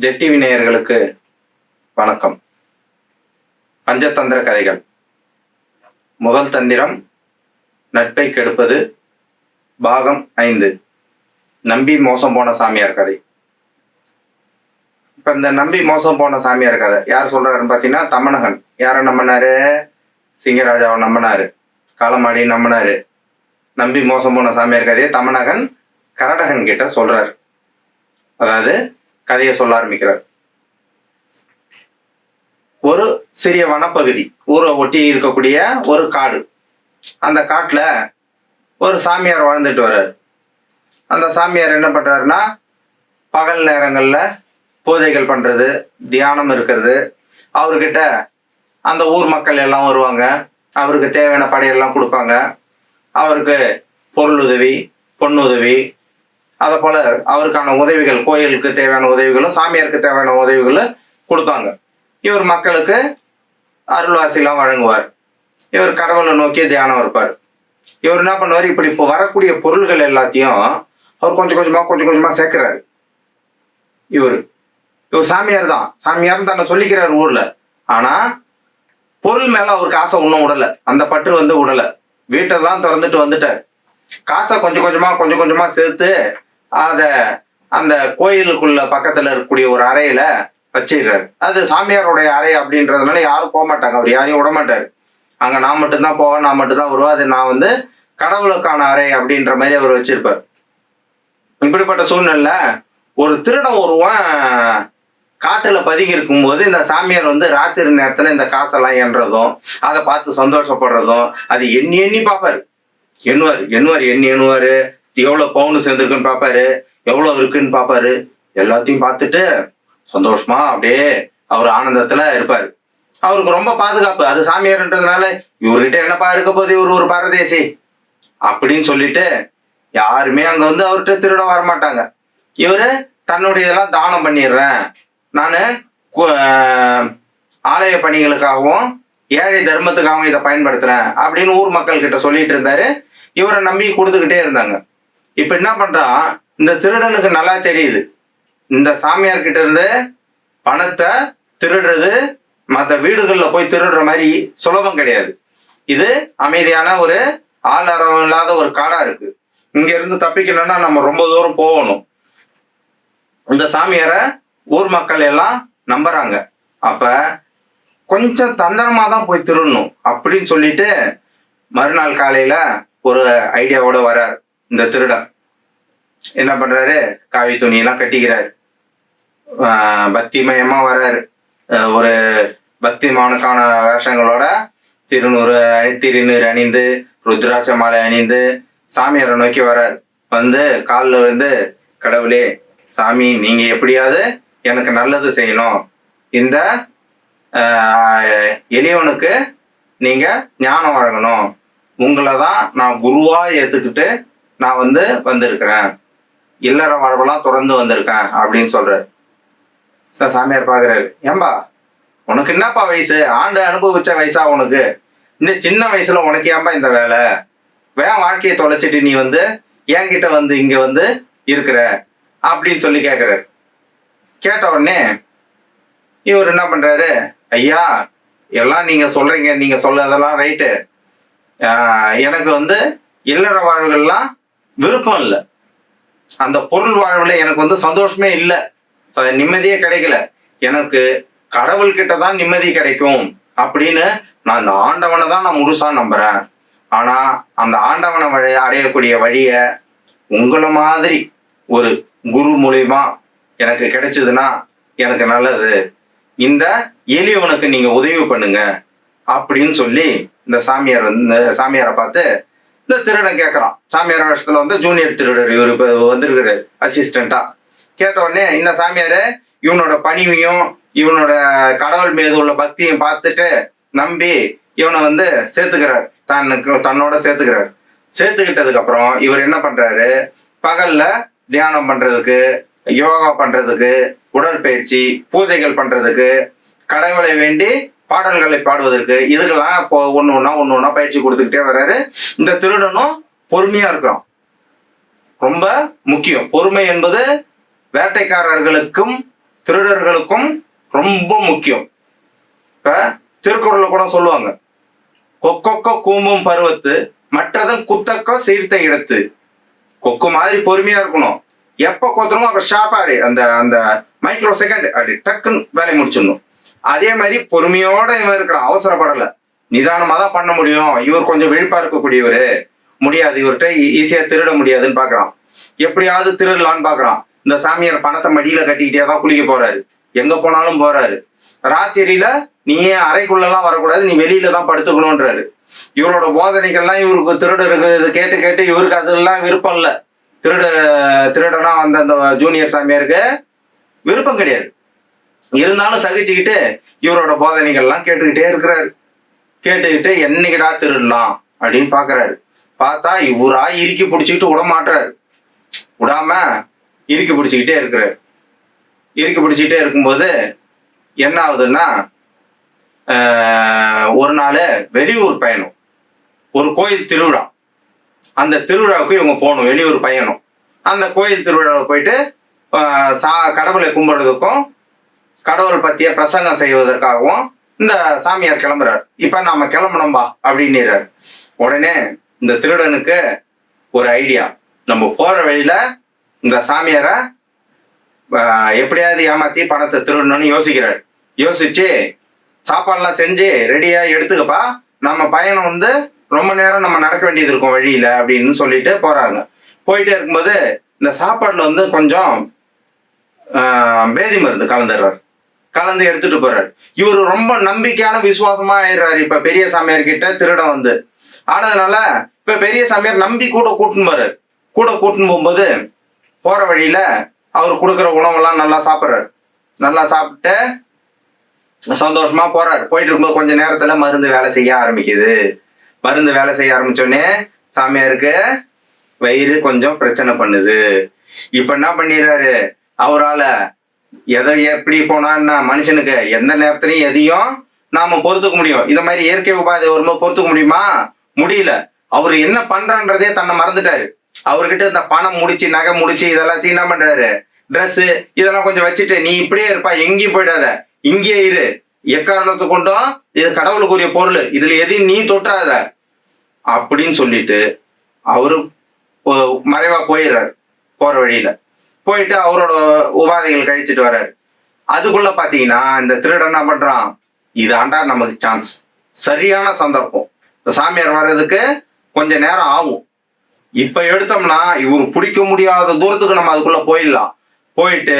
ஜெட்டி விநேயர்களுக்கு வணக்கம். பஞ்சதந்திர கதைகள். முதல் தந்திரம் நட்பை கெடுப்பது பாகம் ஐந்து. நம்பி மோசம் போன சாமியார் கதை. இப்போ இந்த நம்பி மோசம் போன சாமியார் கதை யார் சொல்கிறாருன்னு பார்த்தீங்கன்னா தமனகன். யாரை நம்பினாரு? சிங்கராஜாவை நம்பினாரு. காலமாடி நம்பினாரு. நம்பி மோசம் போன சாமியார் கதையை தமனகன் கரடகன் கிட்ட சொல்கிறார் அதாவது கதையை சொல்ல ஆரம்பிக்கிறார். ஒரு சிறிய வனப்பகுதி ஊரை ஒட்டி இருக்கக்கூடிய ஒரு காடு. அந்த காட்டில் ஒரு சாமியார் வாழ்ந்துட்டு வர்றாரு. அந்த சாமியார் என்ன பண்ணுறாருன்னா பகல் நேரங்களில் பூஜைகள் பண்ணுறது தியானம் இருக்கிறது. அவர்கிட்ட அந்த ஊர் மக்கள் எல்லாம் வருவாங்க. அவருக்கு தேவையான படையெல்லாம் கொடுப்பாங்க. அவருக்கு பொருள் உதவி பொன் உதவி அதை போல அவருக்கான உதவிகள் கோயிலுக்கு தேவையான உதவிகளும் சாமியாருக்கு தேவையான உதவிகளும் கொடுப்பாங்க. இவர் மக்களுக்கு அருள்வாசிலாம் வழங்குவார். இவர் கடவுளை நோக்கி தியானம் இருப்பார். இவர் என்ன பண்ணுவார்? இப்படி இப்போ வரக்கூடிய பொருள்கள் எல்லாத்தையும் அவர் கொஞ்சம் கொஞ்சமாக கொஞ்சம் கொஞ்சமாக சேர்க்குறாரு. இவர் இவர் சாமியார் தான். சாமியார்னு தன்னை சொல்லிக்கிறார் ஊரில். ஆனால் பொருள் மேலே அவருக்கு ஆசை ஒன்றும் விடலை அந்த பற்று வந்து விடலை வீட்டை தான் திறந்துட்டு வந்துட்டார். காசை கொஞ்சம் கொஞ்சமாக கொஞ்சம் கொஞ்சமாக சேர்த்து அதை அந்த கோயிலுக்குள்ள பக்கத்துல இருக்கக்கூடிய ஒரு அறையில வச்சிடுறாரு. அது சாமியாருடைய அறை அப்படின்றதுனால யாரும் போக மாட்டாங்க. அவர் யாரையும் விட மாட்டாரு. அங்க நான் மட்டும்தான் போவேன் நான் மட்டும்தான் வருவேன். அது நான் வந்து கடவுளுக்கான அறை அப்படின்ற மாதிரி அவர் வச்சிருப்பார். இப்படிப்பட்ட சூழ்நிலை ஒரு திருடன் ஒருவன் காட்டுல பதுங்கி இருக்கும்போது இந்த சாமியார் வந்து ராத்திரி நேரத்துல இந்த காசெல்லாம் என்றதும் அதை பார்த்து சந்தோஷப்படுறதும் அது எண்ணி எண்ணி பார்ப்பாரு. எண்ணுவார் எண்ணுவார் எண்ணி எண்ணுவாரு. எவ்வளவு பவுன் சேர்ந்துருக்குன்னு பார்ப்பாரு எவ்வளவு இருக்குன்னு பார்ப்பாரு. எல்லாத்தையும் பார்த்துட்டு சந்தோஷமா அப்படியே அவர் ஆனந்தத்துல இருப்பாரு. அவருக்கு ரொம்ப பாதுகாப்பு. அது சாமியார்ன்றதுனால இவர்கிட்ட என்னப்பா இருக்க போது இவர் ஒரு பரதேசி. அப்படின்னு சொல்லிட்டு யாருமே அங்க வந்து அவர்கிட்ட திருட வரமாட்டாங்க. இவரு தன்னுடையதெல்லாம் தானம் பண்ணிடுறேன். நான் ஆலய பணிகளுக்காகவும் ஏழை தர்மத்துக்காகவும் இதை பயன்படுத்துறேன். அப்படின்னு ஊர் மக்கள் கிட்ட சொல்லிட்டு இருந்தாரு. இவரை நம்பி கொடுத்துக்கிட்டே இருந்தாங்க. இப்ப என்ன பண்றான் இந்த திருடனுக்கு நல்லா தெரியுது. இந்த சாமியார் கிட்ட இருந்து பணத்தை திருடுறது மற்ற வீடுகளில் போய் திருடுற மாதிரி சுலபம் கிடையாது. இது அமைதியான ஒரு ஆளாரம் இல்லாத ஒரு காடா இருக்கு. இங்க இருந்து தப்பிக்கணும்னா நம்ம ரொம்ப தூரம் போகணும். இந்த சாமியாரை ஊர் மக்கள் எல்லாம் நம்புறாங்க. அப்ப கொஞ்சம் தந்திரமா தான் போய் திருடணும் அப்படின்னு சொல்லிட்டு மறுநாள் காலையில ஒரு ஐடியாவோட வரார் இந்த திருடன் என்ன பண்றாரு? காவி துணியெல்லாம் கட்டிக்கிறாரு. பக்திமயமா வர்றாரு ஒரு பக்திமானுக்கான வேஷங்களோட திருநூறு அணி திருநீர் அணிந்து ருத்ராட்ச மாலை அணிந்து சாமியாரை நோக்கி வர்றார் வந்து காலில் வந்து கடவுளே சாமி நீங்க எப்படியாவது எனக்கு நல்லது செய்யணும். இந்த எளியவனுக்கு நீங்க ஞானம் வழங்கணும். உங்களை தான் நான் குருவா ஏத்துக்கிட்டு நான் வந்து வந்திருக்கிறேன். இல்லற வாழ்வெல்லாம் தொடர்ந்து வந்திருக்கேன் அப்படின்னு சொல்றாரு. சார் சாமியார் பாக்குறாரு. ஏம்பா உனக்கு என்னப்பா வயசு? ஆண்டு அனுபவிச்ச வயசா உனக்கு? இந்த சின்ன வயசுல உனக்கு ஏன்பா இந்த வேலை? வேன் வாழ்க்கையை தொலைச்சிட்டு நீ வந்து என்கிட்ட வந்து இங்க வந்து இருக்கிற அப்படின்னு சொல்லி கேட்குறாரு கேட்ட உடனே இவர் என்ன பண்றாரு? ஐயா எல்லாம் நீங்க சொல்றீங்க நீங்க சொல்லதெல்லாம் ரைட்டு எனக்கு வந்து இல்லற வாழ்வுகள்லாம் விருப்பம் இல்லை. அந்த பொருள் வாழ்வில் எனக்கு வந்து சந்தோஷமே இல்லை. நிம்மதியே கிடைக்கல. எனக்கு கடவுள்கிட்ட தான் நிம்மதி கிடைக்கும் அப்படின்னு நான் அந்த ஆண்டவனை தான் நான் முழுசாக நம்புகிறேன் ஆனால் அந்த ஆண்டவனை வழி அடையக்கூடிய வழியை உங்களை மாதிரி ஒரு குரு மூலியமா எனக்கு கிடைச்சதுன்னா எனக்கு நல்லது. இந்த எளியவனுக்கு நீங்கள் உதவி பண்ணுங்க அப்படின்னு சொல்லி இந்த சாமியார் வந்து இந்த சாமியாரை பார்த்து இந்த திருடன் கேட்குறான் சாமியார் வருஷத்தில் வந்து ஜூனியர் திருடர் இவர் இப்போ வந்திருக்குது அசிஸ்டண்ட்டாக கேட்ட உடனே இந்த சாமியார் இவனோட பணிவையும் இவனோட கடவுள் மீது உள்ள பக்தியும் பார்த்துட்டு நம்பி இவனை வந்து சேர்த்துக்கிறார். தன்னுக்கு தன்னோட சேர்த்துக்கிறார். சேர்த்துக்கிட்டதுக்கப்புறம் இவர் என்ன பண்ணுறாரு பகலில் தியானம் பண்ணுறதுக்கு யோகா பண்ணுறதுக்கு உடற்பயிற்சி பூஜைகள் பண்ணுறதுக்கு கடவுளை வேண்டி பாடல்களை பாடுவதற்கு இதுக்கெல்லாம் இப்போ ஒன்று ஒன்றா ஒன்று ஒன்றா பயிற்சி கொடுத்துக்கிட்டே வர்றாரு. இந்த திருடனும் பொறுமையாக இருக்கிறான். ரொம்ப முக்கியம். பொறுமை என்பது வேட்டைக்காரர்களுக்கும் திருடர்களுக்கும் ரொம்ப முக்கியம். இப்போ திருக்குறளில் கூட சொல்லுவாங்க. கொக்கொக்க கூம்பும் பருவத்து மற்றதன் குத்தக்க சீர்த்த இடத்து. கொக்கு மாதிரி பொறுமையாக இருக்கணும். எப்ப கொத்துறோமோ ஷார்ப்பாக அடி அந்த அந்த மைக்ரோ செகண்ட் அப்படி டக்குன்னு வேலையை முடிச்சிடணும். அதே மாதிரி பொறுமையோட இவன் இருக்கிறான் அவசரப்படல. நிதானமா தான் பண்ண முடியும். இவர் கொஞ்சம் விழிப்பா இருக்கக்கூடியவர். முடியாது. இவர்கிட்ட ஈஸியா திருட முடியாதுன்னு பாக்குறான். எப்படியாவது திருடலான்னு பாக்குறான். இந்த சாமியார் பணத்தை மடியில கட்டிக்கிட்டே தான் குளிக்க போறாரு. எங்க போனாலும் போறாரு. ராத்திரியில நீ ஏன் அறைக்குள்ளெல்லாம் வரக்கூடாது? நீ வெளியில தான் படுத்துக்கணுன்றாரு இவரோட போதனைகள்லாம் இவருக்கு திருடருக்கு இது கேட்டு கேட்டு இவருக்கு அதெல்லாம் விருப்பம் இல்லை. திருட திருடனா வந்த அந்த ஜூனியர் சாமியாருக்கு விருப்பம் கிடையாது. இருந்தாலும் சகிச்சுக்கிட்டு இவரோட போதனைகள்லாம் கேட்டுக்கிட்டே இருக்கிறாரு. கேட்டுக்கிட்டு என்னைக்கிடா திருடலாம் அப்படின்னு பாக்குறாரு. பார்த்தா இவரா இறுக்கி பிடிச்சிக்கிட்டு விட மாட்டுறாரு விடாம இறுக்கி பிடிச்சிக்கிட்டே இருக்கிறாரு. இறுக்கி பிடிச்சிக்கிட்டே இருக்கும்போது என்ன ஆகுதுன்னா ஒரு நாள் வெளியூர் பயணம். ஒரு கோயில் திருவிழா. அந்த திருவிழாவுக்கு இவங்க போகணும் வெளியூர் பயணம். அந்த கோயில் திருவிழாவில் போயிட்டு சா கடவுளை கும்பிட்றதுக்கும் கடவுள் பற்றிய பிரசங்கம் செய்வதற்காகவும் இந்த சாமியார் கிளம்புறாரு. இப்போ நாம கிளம்பணும்பா அப்படின்னுறாரு. உடனே இந்த திருடனுக்கு ஒரு ஐடியா நம்ம போற வழியில இந்த சாமியாரை எப்படியாவது ஏமாத்தி பணத்தை திருடணும்னு யோசிக்கிறாரு. யோசிச்சு சாப்பாடுலாம் செஞ்சு ரெடியா எடுத்துக்கப்பா. நம்ம பயணம் வந்து ரொம்ப நேரம் நம்ம நடக்க வேண்டியது இருக்கும் வழியில அப்படின்னு சொல்லிட்டு போறாங்க. போயிட்டே இருக்கும்போது இந்த சாப்பாடுல வந்து கொஞ்சம் பேதி மருந்து கலந்துடுறாரு. கலந்து எடுத்துட்டு போறாரு. இவர் ரொம்ப நம்பிக்கையான விசுவாசமா ஆயிடுறாரு. இப்ப பெரிய சாமியார் கிட்ட திருடன் வந்து. ஆனதுனால இப்ப பெரிய சாமியார் நம்பி கூட கூட்டின்னு போறாரு. கூட கூட்டின்னு போகும்போது போற வழியில அவர் கொடுக்குற உணவெல்லாம் நல்லா சாப்பிட்றாரு. நல்லா சாப்பிட்டு சந்தோஷமா போறாரு. போயிட்டு இருக்கும்போது கொஞ்ச நேரத்துல மருந்து வேலை செய்ய ஆரம்பிக்குது. மருந்து வேலை செய்ய ஆரம்பிச்சோடனே சாமியாருக்கு வயிறு கொஞ்சம் பிரச்சனை பண்ணுது. இப்ப என்ன பண்ணிடுறாரு? அவரால எதை எப்படி போனான்னா மனுஷனுக்கு எந்த நேரத்துலையும் எதையும் நாம பொறுத்துக்க முடியும். இந்த மாதிரி இயற்கை உபாதை வரும்போது பொறுத்துக்க முடியுமா? முடியல. அவர் என்ன பண்றன்றதே தன்னை மறந்துட்டாரு. அவர்கிட்ட இந்த பணம் முடிச்சு நகை முடிச்சு இதெல்லாத்தையும் என்ன பண்றாரு? Dress இதெல்லாம் கொஞ்சம் வச்சுட்டு நீ இப்படியே இருப்பா எங்கேயும் போயிடாத. இங்கேயே இரு. எக்காரணத்தை கொண்டும் இது கடவுளுக்குரிய பொருள். இதுல எதையும் நீ தொட்டாத. அப்படின்னு சொல்லிட்டு அவரு மறைவா போயிடுறாரு. போற வழியில. போயிட்டு அவரோட உபாதைகள் கழிச்சிட்டு வர்றாரு. அதுக்குள்ள பாத்தீங்கன்னா இந்த திருடன் என்ன பண்றான்? இதாண்டா நமக்கு சான்ஸ் சரியான சந்தர்ப்பம். இந்த சாமியார் வர்றதுக்கு கொஞ்ச நேரம் ஆகும். இப்ப எடுத்தோம்னா இவர் பிடிக்க முடியாத தூரத்துக்கு நம்ம அதுக்குள்ள போயிடலாம். போயிட்டு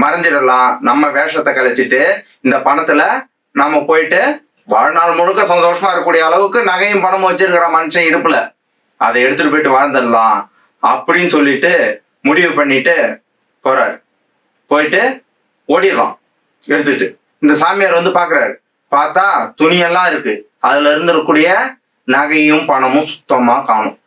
மறைஞ்சிடலாம். நம்ம வேஷத்தை கழிச்சிட்டு இந்த பணத்துல நம்ம போயிட்டு வாழ்நாள் முழுக்க சந்தோஷமா இருக்கக்கூடிய அளவுக்கு நகையும் பணமும் வச்சிருக்கிற மனுஷன் இடுப்புல. அதை எடுத்துட்டு போயிட்டு வாழ்ந்துடலாம். அப்படின்னு சொல்லிட்டு முடிவு பண்ணிட்டு போறாரு. போயிட்டு ஓடிடுறான். எடுத்துட்டு. இந்த சாமியார் வந்து பாக்குறாரு. பார்த்தா துணியெல்லாம் இருக்கு. அதுல இருந்திருக்கக்கூடிய நகையும் பணமும் சுத்தமா காணும்.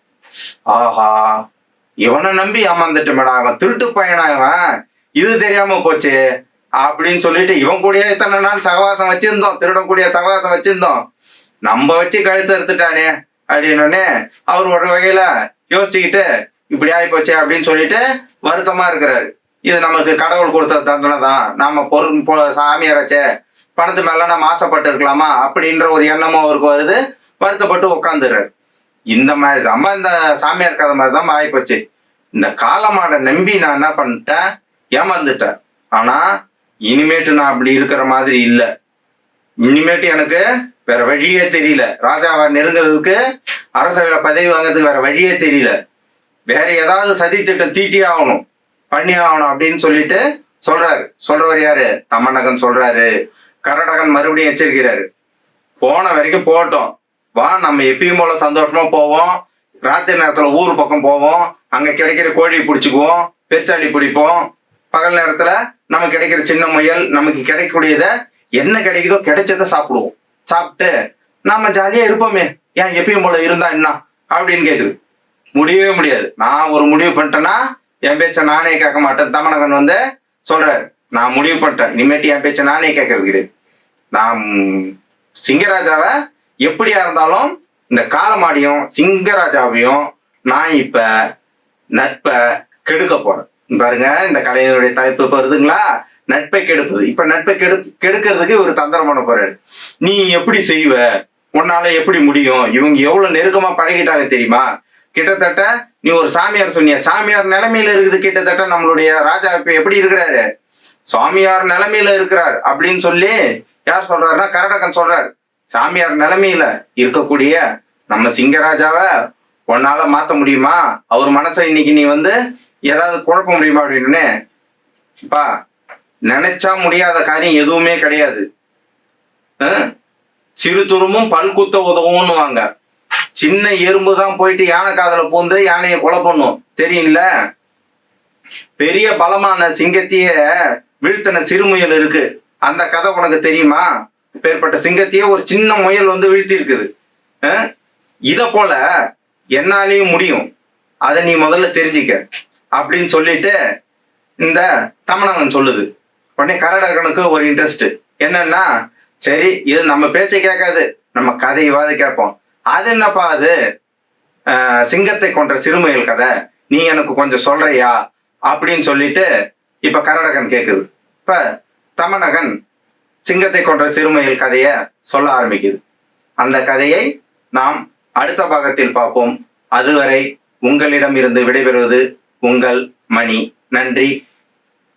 ஆஹா. இவனை நம்பி ஏமாந்துட்டமேடா அவன் திருட்டு பையனா இவன். இது தெரியாம போச்சு. அப்படின்னு சொல்லிட்டு இவன் கூடயே இத்தனை நாள் சகவாசம் வச்சிருந்தோம். திருடன் கூடிய சகவாசம் வச்சிருந்தோம். நம்ம வச்சு கழுத்து எடுத்துட்டானே அப்படின்னோடனே அவர் ஒரு வகையில யோசிச்சுக்கிட்டு இப்படி ஆகிப்போச்சே அப்படின்னு சொல்லிட்டு வருத்தமாக இருக்கிறாரு. இது நமக்கு கடவுள் கொடுத்த தண்டனை தான் நம்ம பொருள் போ சாமியாராச்சே பணத்து மேலே நம்ம ஆசைப்பட்டு இருக்கலாமா அப்படின்ற ஒரு எண்ணமும் அவருக்கு வருது. வருத்தப்பட்டு உட்காந்துறாரு இந்த மாதிரி தான் இந்த சாமியார் கதை மாதிரி தான் ஆகிப்போச்சு இந்த காலமாடை நம்பி நான் என்ன பண்ணிட்டேன்? ஏமாந்துட்டேன். ஆனால் இனிமேட்டு நான் அப்படி இருக்கிற மாதிரி இல்லை. இனிமேட்டு எனக்கு வேற வழியே தெரியல. ராஜாவை நெருங்குறதுக்கு அரசவையில் பதவி வாங்கிறதுக்கு வேற வழியே தெரியல. வேற ஏதாவது சதி திட்டம் தீட்டி ஆகணும் பண்ணி ஆகணும் அப்படின்னு சொல்லிட்டு சொல்றாரு. சொல்றவர் யாரு? தமன்னகன் சொல்றாரு. கரடகன் மறுபடியும் எச்சரிக்கிறாரு. போன வரைக்கும் போகட்டும் வா நம்ம எப்பயும் போல சந்தோஷமா போவோம். ராத்திரி நேரத்துல ஊர் பக்கம் போவோம். அங்க கிடைக்கிற கோழி பிடிச்சிக்குவோம். பெருச்சாளி பிடிப்போம். பகல் நேரத்துல நமக்கு கிடைக்கிற சின்ன முயல் நமக்கு கிடைக்கக்கூடியத என்ன கிடைக்குதோ கிடைச்சதை சாப்பிடுவோம். சாப்பிட்டு நாம ஜாலியா இருப்போமே. ஏன் எப்பயும் போல இருந்தா என்ன? அப்படின்னு கேக்குது. முடியவே முடியாது. நான் ஒரு முடிவு பண்ணிட்டேன்னா என் பேச்ச நானே கேட்க மாட்டேன். தமனகன் வந்து சொல்றாரு நான் முடிவு பண்ணிட்டேன். இனிமேட்டு என் பேச்ச நானே கேட்கறது கிடையாது. நான் சிங்கராஜாவை எப்படியா இருந்தாலும் இந்த காலமாடியும் சிங்கராஜாவையும் நான் இப்ப நட்பை கெடுக்க போறேன். பாருங்க இந்த கலைஞருடைய தலைப்பு வருதுங்களா? நட்பை கெடுப்பது. இப்ப நட்பை கெடு கெடுக்கிறதுக்கு ஒரு தந்திரம் பண்ண போறாரு. நீ எப்படி செய்வ? உன்னால எப்படி முடியும்? இவங்க எவ்வளவு நெருக்கமா பழகிட்டாங்க தெரியுமா? கிட்டத்தட்ட நீ ஒரு சாமியார் சொன்னிய. சாமியார் நிலைமையில இருக்குது கிட்டத்தட்ட நம்மளுடைய ராஜா இப்ப எப்படி இருக்கிறாரு? சாமியார் நிலைமையில இருக்கிறார் அப்படின்னு சொல்லி யார் சொல்றாருன்னா கரடகன் சொல்றாரு. சாமியார் நிலைமையில இருக்கக்கூடிய நம்ம சிங்கராஜாவை உன்னால மாத்த முடியுமா? அவர் மனசை இன்னைக்கு நீ வந்து ஏதாவது குழப்ப முடியுமா அப்படின்னு? பா நினைச்சா முடியாத காரியம் எதுவுமே கிடையாது. சிறு துரும்பும் பல்குத்த உதவும்னுவாங்க சின்ன எறும்பு தான் போயிட்டு யானை காதல பூந்து யானையை கொலை பண்ணும். தெரியும்ல? பெரிய பலமான சிங்கத்தைய வீழ்த்தின சிறுமுயல் இருக்கு. அந்த கதை உனக்கு தெரியுமா? பேர்பட்ட சிங்கத்தையே ஒரு சின்ன முயல் வந்து வீழ்த்தி இருக்குது இத போல என்னாலையும் முடியும். அதை நீ முதல்ல தெரிஞ்சுக்க. அப்படின்னு சொல்லிட்டு இந்த தமணங்கன் சொல்லுது. உடனே கரடகனுக்கு ஒரு இன்ட்ரெஸ்ட் என்னன்னா சரி இது நம்ம பேச்சை கேட்காது. நம்ம கதையவாது கேட்போம். அது என்னப்பா அது? சிங்கத்தை கொன்ற சிறுமுயல் கதை. நீ எனக்கு கொஞ்சம் சொல்றியா? அப்படின்னு சொல்லிட்டு இப்ப கரடகன் கேக்குது. இப்ப தமணகன் சிங்கத்தை கொன்ற சிறுமையில் கதைய சொல்ல ஆரம்பிக்குது. அந்த கதையை நாம் அடுத்த பாகத்தில் பார்ப்போம். அதுவரை உங்களிடம் இருந்து விடைபெறுவது உங்கள் மணி. நன்றி.